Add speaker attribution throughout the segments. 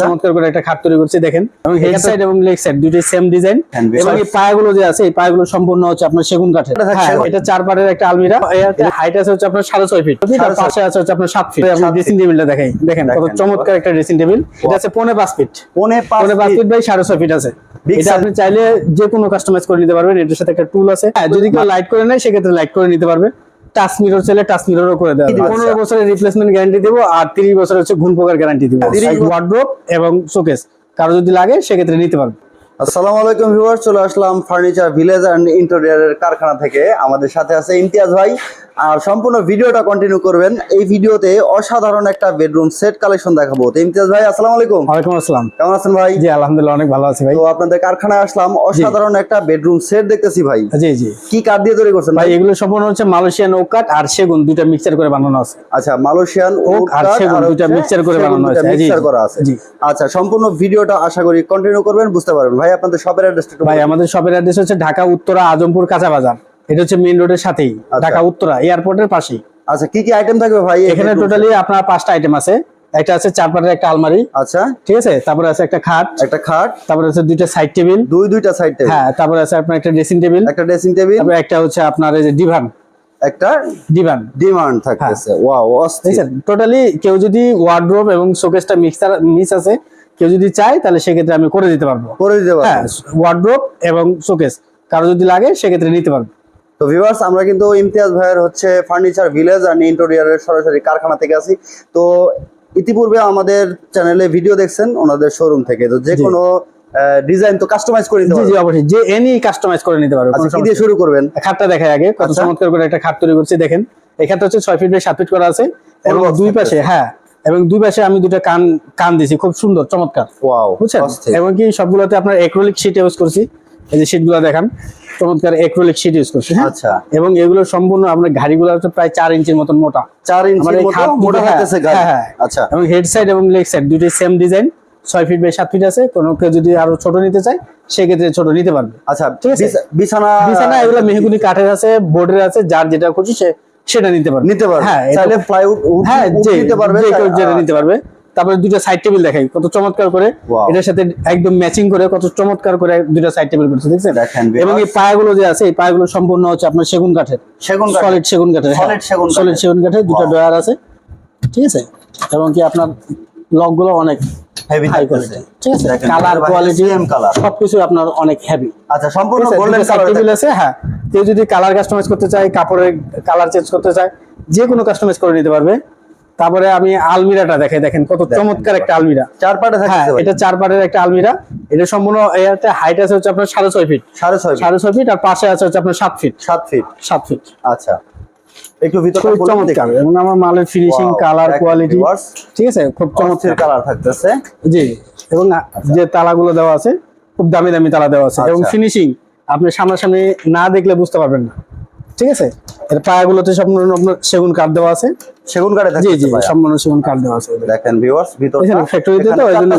Speaker 1: চমৎকার করে একটা খাট তৈরি করছি দেখেন। এবং হেড সাইড এবং লেগ সাইড দুটোই সেম ডিজাইন এবং এই পায়াগুলো যে আছে এই পায়াগুলো সম্পূর্ণ হচ্ছে আপনার সেগুন কাঠের।
Speaker 2: এটা
Speaker 1: হ্যাঁ চার পাটের একটা আলমিরা। হাইট আছে হচ্ছে আপনার সাড়ে ছয় ফিট আর পাশে আছে হচ্ছে আপনার সাত ফিট ড্রেসিং টেবিলটা দেখাই দেখেন কত চমৎকার একটা ড্রেসিং টেবিল এটা আছে পৌনে পাঁচ ফিট
Speaker 2: পনে
Speaker 1: পৌনে পাঁচ ফিট বাই সাড়ে ছয় ফিট আছে।
Speaker 2: Big
Speaker 1: এটা আপনি চাইলে যে কোনো কাস্টমাইজ করে নিতে পারবেন। এটার সাথে একটা টুল আছে। হ্যাঁ যদি কেউ লাইট করে নেয় সেক্ষেত্রে লাইট করে নিতে পারবে। টাচ মিরর চাইলে টাচ মিররও করে দেওয়া। পনেরো বছরের রিপ্লেসমেন্ট গ্যারান্টি দেবো আর তিরিশ বছর হচ্ছে ঘুম পোকার গ্যারান্টি দেবো
Speaker 2: 30
Speaker 1: ওয়ার্ড্রোপ এবং শোকেস কারও যদি লাগে সেক্ষেত্রে নিতে পারবে।
Speaker 2: আসসালামু আলাইকুম ভিউয়ার চলে আসলাম ফার্নিচার ভিলেজ অ্যান্ড ইন্টেরিয়রের কারখানা থেকে। আমাদের সাথে আছে ইমতিয়াজ ভাই। আর সম্পূর্ণ ভিডিওটা কন্টিনিউ করবেন। এই ভিডিওতে অসাধারণ একটা বেডরুম সেট কালেকশন দেখাবো। তো ইমতিয়াজ ভাই আসসালামু আলাইকুম।
Speaker 1: ওয়ালাইকুম আসসালাম।
Speaker 2: কেমন আছেন ভাই?
Speaker 1: জি আলহামদুলিল্লাহ অনেক ভালো আছি ভাই।
Speaker 2: তো আপনাদের কারখানায় আসলাম। অসাধারণ একটা বেডরুম সেট দেখতেছি ভাই।
Speaker 1: জি জি।
Speaker 2: কি কাঠ দিয়ে তৈরি করছেন
Speaker 1: ভাই এগুলো সম্পূর্ণ হচ্ছে মালয়েশিয়ান ওক কাঠ আর সেগুন দুইটা মিক্সচার করে বানানো আছে।
Speaker 2: আচ্ছা মালয়েশিয়ান
Speaker 1: ওক আর সেগুন দুইটা mixture করে বানানো। জি,
Speaker 2: মিক্সচার করা আছে।
Speaker 1: জি।
Speaker 2: আচ্ছা সম্পূর্ণ ভিডিওটা আশা করি কন্টিনিউ করবেন বুঝতে পারবেন ভাই। আপনাদের শপের অ্যাড্রেসটা একটু
Speaker 1: ভাই। আমাদের শপের অ্যাড্রেস হচ্ছে ঢাকা উত্তরা আজমপুর কাঁচা বাজার। এটা হচ্ছে মেইন রোডের সাথেই ঢাকা উত্তরা এয়ারপোর্টের পাশেই।
Speaker 2: আচ্ছা কি কি আইটেম থাকবে ভাই?
Speaker 1: এখানে টোটালি আপনার পাঁচটা আইটেম আছে। একটা আছে চার পাটের একটা আলমারি।
Speaker 2: আচ্ছা।
Speaker 1: ঠিক আছে? তারপরে আছে একটা খাট।
Speaker 2: একটা খাট।
Speaker 1: তারপরে আছে দুইটা সাইড টেবিল
Speaker 2: দুই দুইটা সাইড টেবিল
Speaker 1: হ্যাঁ তারপরে আছে আপনার একটা ড্রেসিং টেবিল
Speaker 2: একটা ড্রেসিং টেবিল
Speaker 1: তারপরে একটা হচ্ছে আপনার এই যে ডিভান
Speaker 2: একটা
Speaker 1: ডিভান
Speaker 2: ডিমান্ড থাকতেছে। ওয়াও অস্থির।
Speaker 1: টোটালি কেউ যদি ওয়ার্ড্রোব এবং শোকেসটা মিক্সার মিস আছে কেউ যদি চায় তাহলে সেক্ষেত্রে আমি করে দিতে পারব।
Speaker 2: করে দিতে
Speaker 1: হ্যাঁ
Speaker 2: পারবেন
Speaker 1: ওয়ার্ড্রোব এবং শোকেস কারও যদি লাগে সেক্ষেত্রে নিতে পারব।
Speaker 2: তো ভিউয়ার্স আমরা কিন্তু ইমতিয়াজ ভাইয়ের হচ্ছে ফার্নিচার ভিলেজ আর ইন্টেরিয়রের সরাসরি কারখানা থেকে আছি তো ইতিপূর্বে আমাদের চ্যানেলে ভিডিও দেখছেন ওনাদের শোরুম থেকে। তো যে। কোনো ডিজাইন তো কাস্টমাইজ করে নিতে
Speaker 1: জি অবশ্যই। যে এনি কাস্টমাইজ করে নিতে পারবে
Speaker 2: আচ্ছা দিয়ে শুরু করবেন।
Speaker 1: খাটটা দেখাই আগে কত
Speaker 2: আচ্ছা।
Speaker 1: চমৎকার করে একটা খাট তৈরি করছি দেখেন। এই খাটটা হচ্ছে ছয় ফিট বাই সাত ফিট করা আছে এবং দুই পাশে হ্যাঁ এবং দুই পাশে আমি দুটো কান কান দিছি খুব সুন্দর চমৎকার।
Speaker 2: ওয়াও
Speaker 1: বুঝছেন? এবং কি সবগুলোতে আপনার এক্রোলিক শীট ইউজ করছি। এই যে শীটগুলো দেখান চমৎকার শীট ইউজ করছি হ্যাঁ?
Speaker 2: আচ্ছা।
Speaker 1: এবং এগুলো সম্পূর্ণ আপনার গাড়িগুলো হচ্ছে প্রায় চার ইঞ্চির মতন মোটা।
Speaker 2: চার ইঞ্চির
Speaker 1: আমার
Speaker 2: মতো মোটা
Speaker 1: হ্যাঁ,
Speaker 2: গাড়ি।
Speaker 1: হ্যাঁ।
Speaker 2: আচ্ছা।
Speaker 1: এবং হেড সাইড এবং লেগ সাইড দুটোই সেম ডিজাইন ছয় ফিট বাই সাত ফিট আছে। কোনো কেউ যদি আরও ছোট নিতে চায় সেক্ষেত্রে ছোট নিতে পারবে।
Speaker 2: আচ্ছা
Speaker 1: ঠিক আছে।
Speaker 2: বিছানা
Speaker 1: বিছানা এগুলো মেহগুনি কাঠের আছে বোর্ডের আছে যার যেটা খুশি সে সেটা নিতে পারবে।
Speaker 2: নিতে পারবে।
Speaker 1: হ্যাঁ
Speaker 2: চাইলে প্লাইউড
Speaker 1: হ্যাঁ যে
Speaker 2: নিতে পারবে
Speaker 1: যেটা নিতে পারবে। তারপরে দুটো সাইড টেবিল দেখাই কত চমৎকার করে। এটার সাথে একদম ম্যাচিং করে কত চমৎকার করে দুটো সাইড টেবিল করছে দেখছেন? এবং এই পায়াগুলো যে আছে এই পায়াগুলো সম্পূর্ণ হচ্ছে আপনার সেগুন কাঠের।
Speaker 2: সেগুন
Speaker 1: সলিড সেগুন কাঠের
Speaker 2: সেগুন
Speaker 1: সলিড সেগুন কাঠের দুটো. ডয়ার আছে। ঠিক আছে? এবং কি আপনার লকগুলো অনেক।
Speaker 2: হেভি থাকতেছে
Speaker 1: ঠিক আছে? Colour quality
Speaker 2: same color।
Speaker 1: সবকিছু আপনার অনেক হেভি
Speaker 2: আচ্ছা সম্পূর্ণ
Speaker 1: গোল্ডেন
Speaker 2: কালার
Speaker 1: আছে হ্যাঁ। কেউ যদি কালার কাস্টমাইজ করতে চায় কাপড়ের কালার চেঞ্জ করতে চায় যে কোনো কাস্টমাইজ করে নিতে পারবে। তারপরে আমি আলমিরাটা দেখে দেখেন কত চমৎকার একটা আলমিরা।
Speaker 2: চার পাটে
Speaker 1: হ্যাঁ এটা চার পাটের একটা আলমিরা। এটা সম্পূর্ণ এতে হাইট আছে হচ্ছে আপনার সাড়ে ছয় ফিট
Speaker 2: সাড়ে ছয়
Speaker 1: সাড়ে ছয় ফিট আর পাশে আছে হচ্ছে আপনার সাত ফিট
Speaker 2: সাত ফিট
Speaker 1: সাত ফিট
Speaker 2: আচ্ছা। একটু ভিতরটা
Speaker 1: খুব
Speaker 2: বলুন
Speaker 1: চমৎকার। এবং আমার মালের ফিনিশিং কালার কোয়ালিটি ঠিক আছে? খুব
Speaker 2: চমৎকার। কালার থাকতেছে।
Speaker 1: জি এবং যে তালাগুলো দেওয়া আছে খুব দামি দামি তালা দেওয়া আছে। এবং
Speaker 2: আচ্ছা।
Speaker 1: ফিনিশিং আপনি সামনাসামনি না দেখলে বুঝতে পারবেন না। ঠিক আছে? এর পায়াগুলোতে সম্পূর্ণ আপনার সেগুন কাঠ দেওয়া আছে।
Speaker 2: সেগুন কাঠে
Speaker 1: জি জি সম্পূর্ণ সেগুন কাঠ দেওয়া আছে।
Speaker 2: দেখেন ভিউয়ার্স ভিতরটা
Speaker 1: এখানে ফ্যাক্টরিতে তো এই জন্য।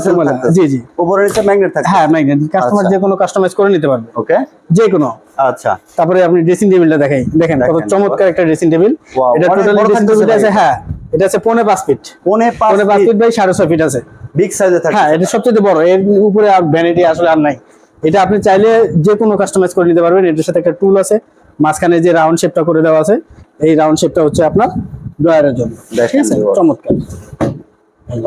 Speaker 1: জি জি।
Speaker 2: উপরে নিচে ম্যাগনেট থাকে
Speaker 1: হ্যাঁ ম্যাগনেট কাস্টমার
Speaker 2: আচ্ছা।
Speaker 1: যে কোনো কাস্টমাইজ করে নিতে পারবে।
Speaker 2: ওকে
Speaker 1: যে কোনো
Speaker 2: আচ্ছা।
Speaker 1: তারপরে আপনি ড্রেসিং টেবিলটা দেখাই দেখেন। কত চমৎকার একটা ড্রেসিং টেবিল এটা টোটালি ড্রেসিং টেবিল আছে হ্যাঁ। এটা আছে পৌনে পাঁচ ফিট
Speaker 2: পৌনে পাঁচ
Speaker 1: ফিট বাই সাড়ে ছয় ফিট আছে।
Speaker 2: বিগ সাইজে থাকে
Speaker 1: হ্যাঁ এটা সবচেয়ে বড়। এর উপরে আর ভ্যানিটি আসলে আর নাই। এটা আপনি চাইলে যে কোনো কাস্টমাইজ করে নিতে পারবেন। এটার সাথে একটা টুল আছে। মাঝখানে যে রাউন্ড শেপটা করে দেওয়া আছে এই রাউন্ড শেপটা হচ্ছে আপনার ড্রয়ারের জন্য। ঠিক আছে? চমৎকার।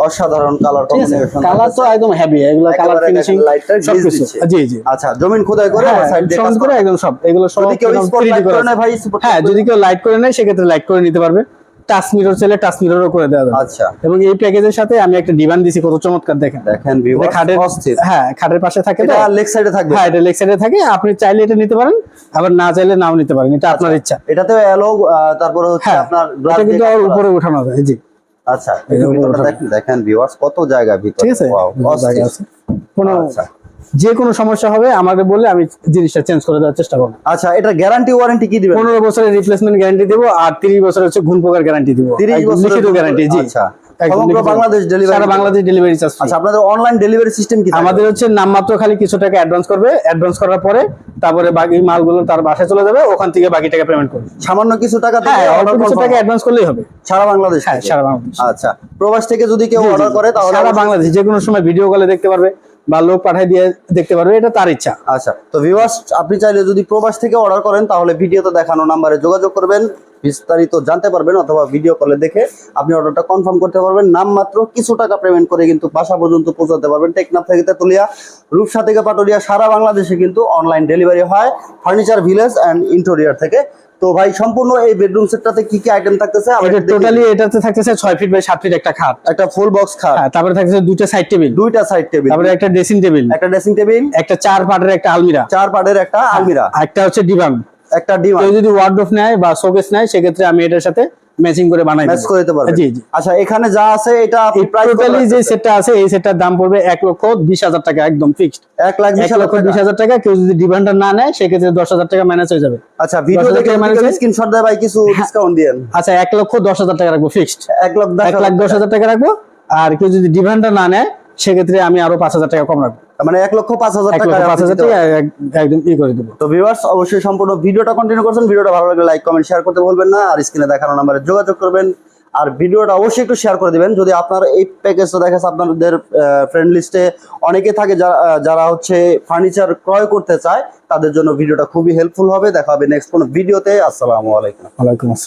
Speaker 2: অসাধারণ কালার কম্বিনেশন
Speaker 1: কালার তো একদম হেভি এগুলো কালার ফিনিশিং
Speaker 2: লাইটটা
Speaker 1: সবকিছু। জি জি।
Speaker 2: আচ্ছা জমিন খোদাই করে
Speaker 1: হ্যাঁ,
Speaker 2: সাইড দিয়ে কাজ
Speaker 1: করে
Speaker 2: করে।
Speaker 1: একদম সব। এগুলো সব
Speaker 2: যদি কেউ স্পট লাইট
Speaker 1: করে আছে।
Speaker 2: ভাই
Speaker 1: হ্যাঁ যদি কেউ লাইট করে নেয় সেক্ষেত্রে লাইট করে নিতে পারবে। টাচ মিরর চাইলে টাচ মিররও করে দেওয়া যাবে।
Speaker 2: আচ্ছা।
Speaker 1: এবং এই প্যাকেজের সাথে আমি একটা ডিভান দিছি কত চমৎকার দেখেন।
Speaker 2: দেখেন
Speaker 1: খাটের হ্যাঁ খাটের পাশে থাকে
Speaker 2: এটা লেগ সাইডে থাকবে
Speaker 1: হ্যাঁ এটা লেগ সাইডে থাকে। আপনি চাইলে এটা নিতে পারেন আবার না চাইলে নাও নিতে পারেন। এটা আপনার ইচ্ছা।
Speaker 2: এটাতে অ্যালো তারপরে হচ্ছে
Speaker 1: হ্যাঁ
Speaker 2: আপনার
Speaker 1: এটা কিন্তু
Speaker 2: করা।
Speaker 1: উপরে উঠানো যায় জি
Speaker 2: আচ্ছা। দেখেন ভিউয়ার্স কত জায়গা ভিতরে।
Speaker 1: ঠিক আছে। কোনো
Speaker 2: আচ্ছা।
Speaker 1: যে কোনো সমস্যা হবে আমাকে বললে আমি জিনিসটা চেঞ্জ করে দেওয়ার চেষ্টা করব।
Speaker 2: আচ্ছা এটা গ্যারান্টি ওয়ারেন্টি কি দিবেন?
Speaker 1: পনেরো বছরের রিপ্লেসমেন্ট গ্যারান্টি দেবো আর তিরিশ বছর হচ্ছে ঘুন পোকার গ্যারান্টি দেবো।
Speaker 2: 30
Speaker 1: একদম
Speaker 2: বছরের
Speaker 1: লিখিত
Speaker 2: ঘুন
Speaker 1: গ্যারান্টি জি।
Speaker 2: আচ্ছা।
Speaker 1: একদম
Speaker 2: Bangladesh delivery
Speaker 1: Bangladesh delivery charge
Speaker 2: আচ্ছা আপনাদের অনলাইন ডেলিভারি সিস্টেম কি
Speaker 1: আমাদের হচ্ছে নামমাত্র খালি কিছু টাকা অ্যাডভান্স করবে। অ্যাডভান্স করার পরে তারপরে বাকি মালগুলো তার বাসায় চলে যাবে ওখান থেকে বাকি টাকা পেমেন্ট করবে।
Speaker 2: সামান্য কিছু টাকা
Speaker 1: হ্যাঁ অল্প কিছু টাকা অ্যাডভান্স করলেই হবে।
Speaker 2: সারা বাংলাদেশ
Speaker 1: হ্যাঁ সারা বাংলাদেশ।
Speaker 2: আচ্ছা প্রবাস থেকে যদি কেউ অর্ডার করে তাহলে
Speaker 1: সারা বাংলাদেশ যে কোনো সময় ভিডিও কলে দেখতে পারবে। বা লোক পাঠায় দিয়ে দেখতে পারবে, এটা তার ইচ্ছা।
Speaker 2: আচ্ছা তো ভিউয়ার্স আপনি চাইলে যদি প্রবাস থেকে অর্ডার করেন, তাহলে ভিডিওতে দেখানো নাম্বারে যোগাযোগ করবেন, বিস্তারিত জানতে পারবেন অথবা ভিডিও কলে দেখে আপনি অর্ডারটা কনফার্ম করতে পারবেন। নামমাত্র কিছু টাকা পেমেন্ট করে কিন্তু বাসা পর্যন্ত পৌঁছাতে পারবেন। টেকনাফ থেকে তেতুলিয়া, রূপসা থেকে পাটুরিয়া, সারা বাংলাদেশে কিন্তু অনলাইন ডেলিভারি হয়। ফার্নিচার ভিলেজ অ্যান্ড ইন্টেরিয়ার থেকে তো ভাই সম্পূর্ণ এই বেডরুম সেটটাতে কি কি আইটেম থাকতেছে? দেখি।
Speaker 1: টোটালি এটাতে থাকতেছে 6 ফিট বাই 7 ফিট একটা খাট।
Speaker 2: একটা ফুল বক্স খাট।
Speaker 1: হ্যাঁ তারপরে থাকতেছে দুইটা সাইড টেবিল
Speaker 2: দুইটা সাইড টেবিল
Speaker 1: তারপরে একটা ড্রেসিং টেবিল
Speaker 2: একটা ড্রেসিং টেবিল
Speaker 1: একটা চার পাটের একটা আলমিরা।
Speaker 2: চার পাটের একটা আলমিরা।
Speaker 1: একটা হচ্ছে ডিভান
Speaker 2: একটা ডিমান্ড।
Speaker 1: কেউ যদি ওয়ার্ডরোব নেয় বা শোকেস নেয় সেক্ষেত্রে আমি এটার সাথে ম্যাচিং করে বানাই
Speaker 2: ম্যাচ করে দিতে পারবেন
Speaker 1: জি জি।
Speaker 2: আচ্ছা এখানে যা আছে এটা আপনি প্রাইস
Speaker 1: টোটালি যে সেটটা আছে এই সেটটার দাম পড়বে এক লক্ষ বিশ হাজার টাকা একদম ফিক্সড
Speaker 2: এক লাখ বিশ
Speaker 1: এক
Speaker 2: হাজার
Speaker 1: লক্ষ
Speaker 2: টাকা।
Speaker 1: বিশ হাজার টাকা কেউ যদি ডিভান্ডার না নেয় সেক্ষেত্রে দশ হাজার টাকা ম্যানেজ হয়ে যাবে।
Speaker 2: আচ্ছা ভিডিও দেখে স্ক্রিনশট দেয় ভাই কিছু ডিসকাউন্ট দিয়েন।
Speaker 1: আচ্ছা এক লক্ষ দশ হাজার টাকা রাখব ফিক্সড
Speaker 2: এক লাখ দশ
Speaker 1: লাখ দশ হাজার টাকা রাখব আর কেউ যদি ডিভান্ডার না নেয় সেক্ষেত্রে আমি আরও পাঁচ হাজার টাকা কম রাখব।
Speaker 2: মানে এক লক্ষ পাঁচ হাজার
Speaker 1: এক
Speaker 2: টাকা
Speaker 1: পাঁচ হাজার টাকা একদম ই করে দেবো।
Speaker 2: তো ভিউয়ার্স অবশ্যই সম্পূর্ণ ভিডিওটা কন্টিনিউ করছেন ভিডিওটা ভালো লাগলে লাইক কমেন্ট শেয়ার করতে না। আর স্ক্রিনে দেখানো নাম্বারে যোগাযোগ করবেন। আর ভিডিওটা অবশ্যই একটু শেয়ার করে দিবেন। যদি আপনার এই প্যাকেজটা দেখা যাচ্ছে আপনাদের ফ্রেন্ড লিস্টে অনেকে থাকে যারা যারা হচ্ছে ফার্নিচার ক্রয় করতে চায় তাদের জন্য ভিডিওটা খুবই হেল্পফুল হবে। দেখা হবে নেক্সট কোনো ভিডিওতে আসসালামু আলাইকুম।
Speaker 1: ওয়ালাইকুম আসসালাম।